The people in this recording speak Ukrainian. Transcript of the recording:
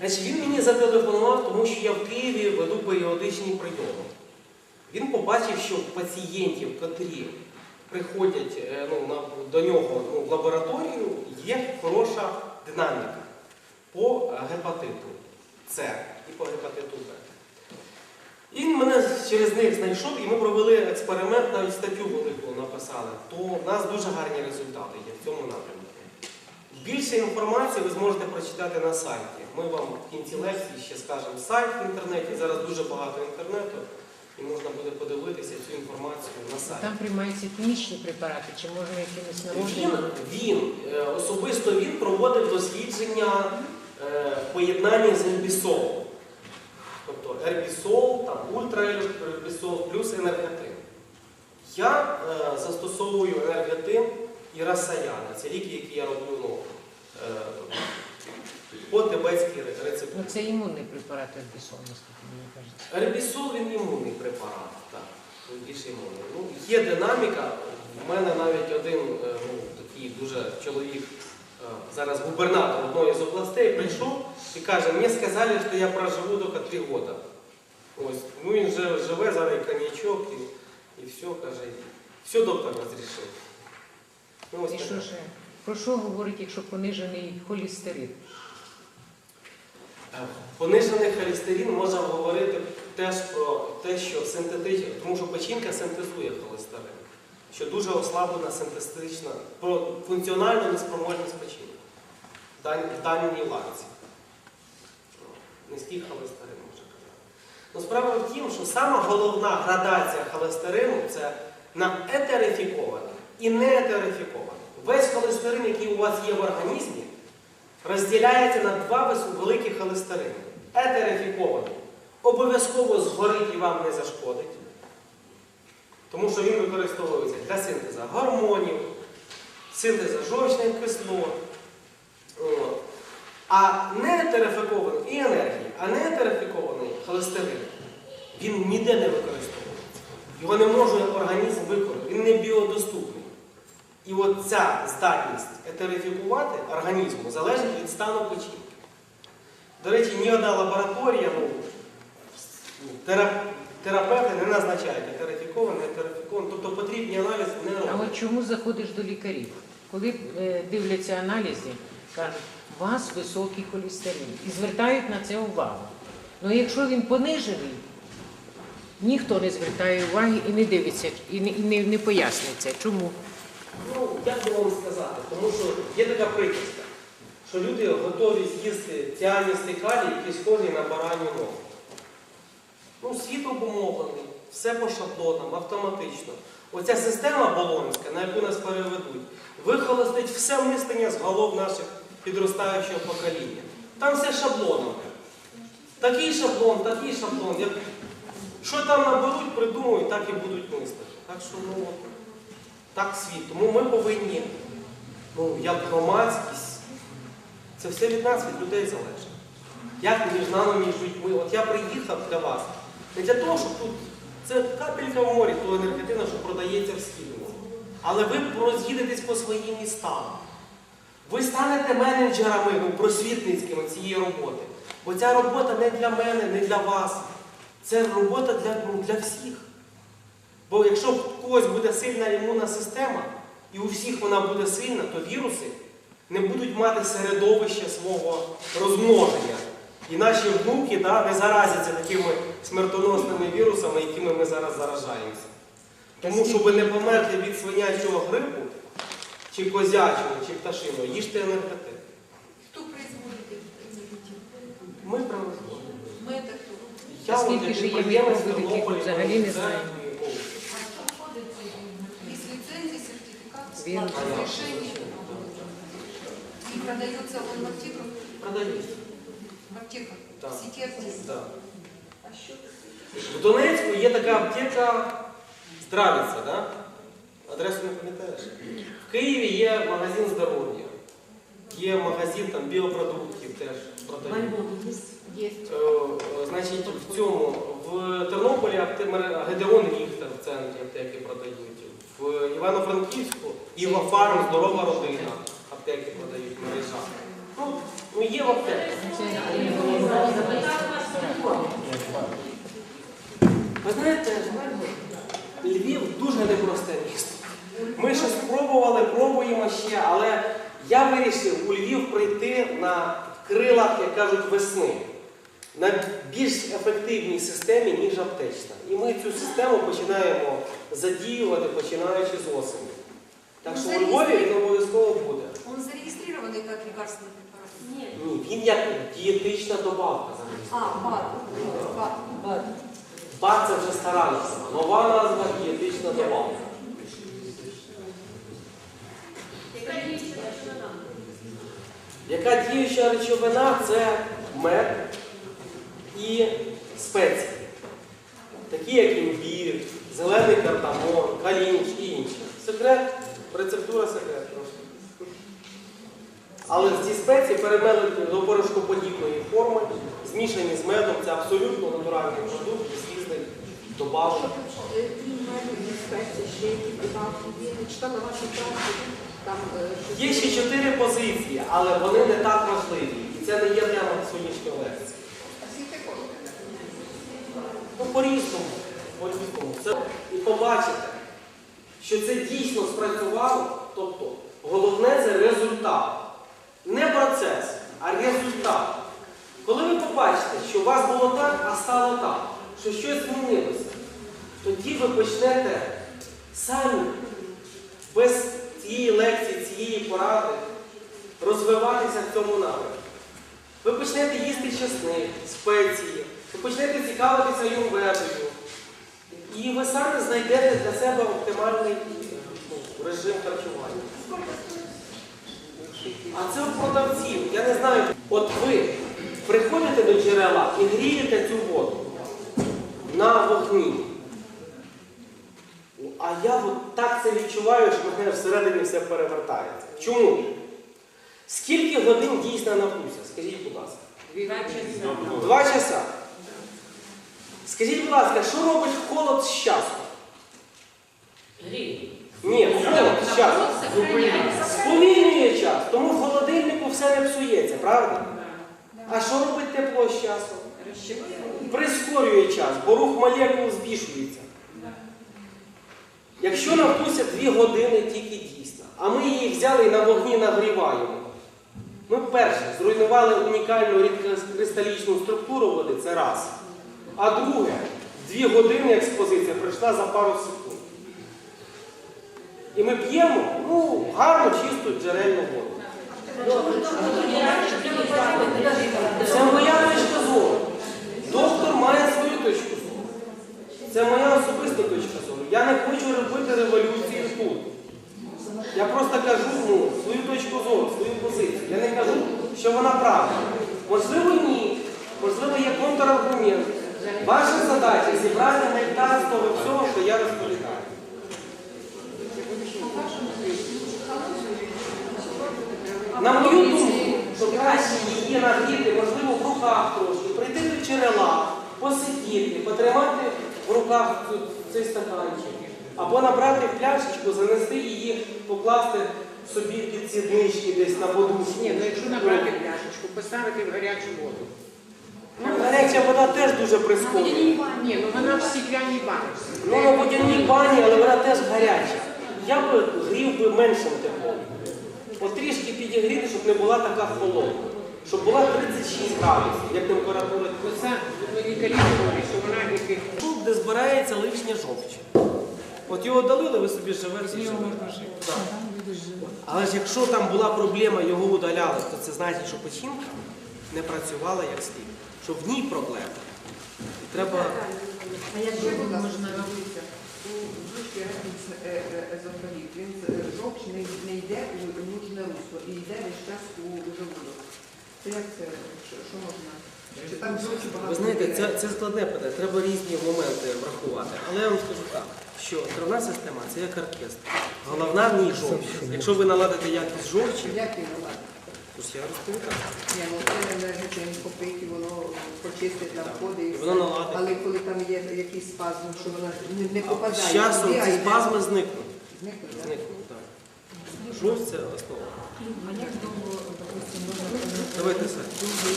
Значить, він мені зателефонував, тому що я в Києві веду періодичні прийоми. Він побачив, що пацієнтів, котрі приходять е, ну, на, до нього ну, в лабораторію, є хороша динаміка по е, гепатиту С і по гепатиту Б. Він мене через них знайшов, і ми провели експеримент, навіть статтю велику написали, то в нас дуже гарні результати є в цьому напрямку. Більше інформації ви зможете прочитати на сайті. Ми вам в кінці лекції ще скажемо сайт в інтернеті. Зараз дуже багато інтернету, і можна буде подивитися цю інформацію на сайті. Там приймаються хімічні препарати, чи можна якимись Він, він е, особисто він проводив дослідження е, в з ербісолом. Тобто ербісол, там ультраербісол плюс енергетин. Я е, застосовую енергетин і расаяна. Це ліки, які я роблю е, по тибетській Ну рецептурі. це імунний препарат ербісол, наскільки мені кажеться. Ербісол він імунний препарат, так, він більш імунний. Ну, є динаміка. В мене навіть один е, ну, такий дуже чоловік, е, зараз губернатор одної з областей, прийшов і каже, мені сказали, що я проживу тільки три роки. Ось, ну він вже живе, зараз і коньячок, і, і все, каже, все доктор розрішив. Ну, ось І що ще? Про що говорить, якщо понижений холестерин? Е, Понижений холестерин може говорити теж про те, що синтетична, тому що печінка синтезує холестерин, що дуже ослаблена синтетична, про функціональну неспроможність печінки в даній ланці. Низький холестерин може казати. Ну, справа в тім, що сама головна градація холестерину це на етерифікований і неетерифікований. Весь холестерин, який у вас є в організмі, розділяється на два великі холестерини. Етерифікований. Обов'язково згорить і вам не зашкодить. Тому що він використовується для синтезу гормонів, синтезу жовчних кислот. А неетерифікований і енергії, а неетерифікований холестерин, він ніде не використовується. Його не може організм виконати, він не біодоступний. І от ця здатність етерифікувати організму залежить від стану печінки. До речі, ні одна лабораторія, ну, тера- терапевти не назначають етерифікований, етерифікований, тобто потрібні аналізи не А роблять. от чому заходиш до лікарів? Коли е, дивляться аналізи, кажуть, у вас високий холестерин. І звертають на це увагу. Ну якщо він понижений, ніхто не звертає уваги і не дивиться, і не, і не, не пояснюється. Чому? Ну, як би вам сказати, тому що є така приказка, що люди готові з'їсти ціаністий калій, який схожий на бараню ногу. Ну, світ обумовлений, все по шаблонам, автоматично. Оця система болонська, на яку нас переведуть, вихолостить все мислення з голов наших підростаючого покоління. Там все шаблоном. Такий шаблон, такий шаблон. Що там наберуть, придумають, так і будуть мислити. Так що, ну, так світ. Тому ми повинні, ну, як громадськість, це все від нас, від людей залежить. Як між нами, між людьми. От я приїхав для вас. Не для того, щоб тут це капелька в морі, то енергетина, що продається в східниці. Але ви роз'їдетесь по своїм містам. Ви станете менеджерами ну, просвітницькими цієї роботи. Бо ця робота не для мене, не для вас. Це робота для, ну, для всіх. Бо якщо в когось буде сильна імунна система, і у всіх вона буде сильна, то віруси не будуть мати середовище свого розмноження. І наші внуки да, не заразяться такими смертоносними вірусами, якими ми зараз заражаємося. Тому, щоб не померти від свинячого грипу, чи козячого, чи пташиного, їжте енергетик. Кто производит этот энергетик? Ми правильно. Мы это кто? Я от Скільки ж є підприємець мікробів, яких Тернополя, взагалі не це, Разрешение. И продается он в аптеках, Продають. в аптеках, Да. в сети аптек. Да. А что В Донецьку є така аптека Здравиця, да? Адресу не пам'ятаєш? В Києві є магазин здоров'я, є магазин там, біопродуктів теж продають. Е, е, Значить, в цьому в Тернополі Гедеон Ріхтер в центрі аптеки продають в Івано-Франківську Іва Фарм, здорова родина, аптеки продають мережа. Ну, ну, є в аптеці. Ви знаєте, Львів дуже непросте місто. Ми ще спробували, пробуємо ще, але я вирішив у Львів прийти на крилах, як кажуть, весни на більш ефективній системі, ніж аптечна. І ми цю систему починаємо задіювати, починаючи з осені. Так що у Львові він обов'язково буде. Он зарегистрированный как лекарственный препарат? Нет. Ні, він як дієтична добавка. А, БАД. БАД. БАД це вже стара назва. Нова назва дієтична добавка. Яка діюча речовина це мед і спеції. Такі, як імбір, зелений кардамон, калініч і інші. Секрет, рецептура секрет трошки. Але ці спеції перемелені до порошкоподібної форми, змішані з медом, це абсолютно натуральний продукт, ще які прибавки є. Ще чотири позиції, але вони не так важливі. І це не є тема сьогоднішньої лекції. Ну, по-різному, по-різному. Це, і побачите, що це дійсно спрацювало. Тобто, головне це результат. Не процес, а результат. Коли ви побачите, що у вас було так, а стало так, що щось змінилося, тоді ви почнете самі без цієї лекції, цієї поради розвиватися в цьому напрямку. Ви почнете їсти чесник, спеції, ви почнете цікавитися юрведою. І ви самі знайдете для себе оптимальний ну, режим харчування. А це у продавців. Я не знаю, от ви приходите до джерела і грієте цю воду на вогні. А я от так це відчуваю, що в мене всередині все перевертається. Чому? Скільки годин дійсно нагрузся? Скажіть, будь ласка. Два часа. Скажіть, будь ласка, що робить холод з часом? Ні, холод з часом. Сповільнює час, тому в холодильнику все не псується, правда? А що робить тепло з часом? Прискорює час, бо рух молекул збільшується. Якщо навтуся дві години тільки дійсно, а ми її взяли і на вогні нагріваємо. Ми перше зруйнували унікальну рідкокристалічну структуру води, це раз. А друге, дві години експозиція пройшла за пару секунд. І ми п'ємо ну, гарну, чисту джерельну воду. Це моя. Доктор має свою точку зору. Це моя особиста точка зору. Я не хочу робити революцію тут. Я просто кажу ну, свою точку зору, свою позицію. Я не кажу, що вона правда. Можливо, ні. Можливо, є контраргумент. Ваша задача зібрати нектар з того всього, що я розповідаю. На мою думку, що краще її нагріти, можливо, в руках трошки, прийти до джерела, посидіти, потримати в руках цей стаканчик, або набрати в пляшечку, занести її, покласти собі під сіднички десь на подушку. Ні, ну якщо набрати пляшечку, поставити в гарячу воду. Ну, гаряча вода теж дуже прискорює. Ні, ну вона в стеклянній баночці. Ну, на водяній бані, але вона теж гаряча. Я би грів би меншим теплом. От трішки підігріти, щоб не була така холодна. Щоб була 36 градусів, як температура. Оце ну, лікарі говорять, що вона яких Тут, де збирається лишня жовч. От його долили, ви собі живете. Так. Але ж якщо там була проблема, його удаляли, то це значить, що печінка не працювала як слід. Що в ній проблема. І треба. А якщо можна робити у душі езофагіт, він з- е, жовч не, йде у нужне русло і йде весь час у. Це як це, що, що можна? Чи там жовчі багато? Ви знаєте, це, це складне питання, треба різні моменти врахувати. Але я вам скажу так, що травна система це як оркестр. Головна в ній жовч. Якщо ви наладите якість жовчі, Як він наладить? то я розповідаю. Ні, ну це енергетичне попити, воно почистить на входи. І воно наладить. Але коли там є якийсь спазм, що вона не, не попадає. З часом а ці йде- спазми зникнуть. Зникне, да? Зникнуть, так. Це основа. Давайте все.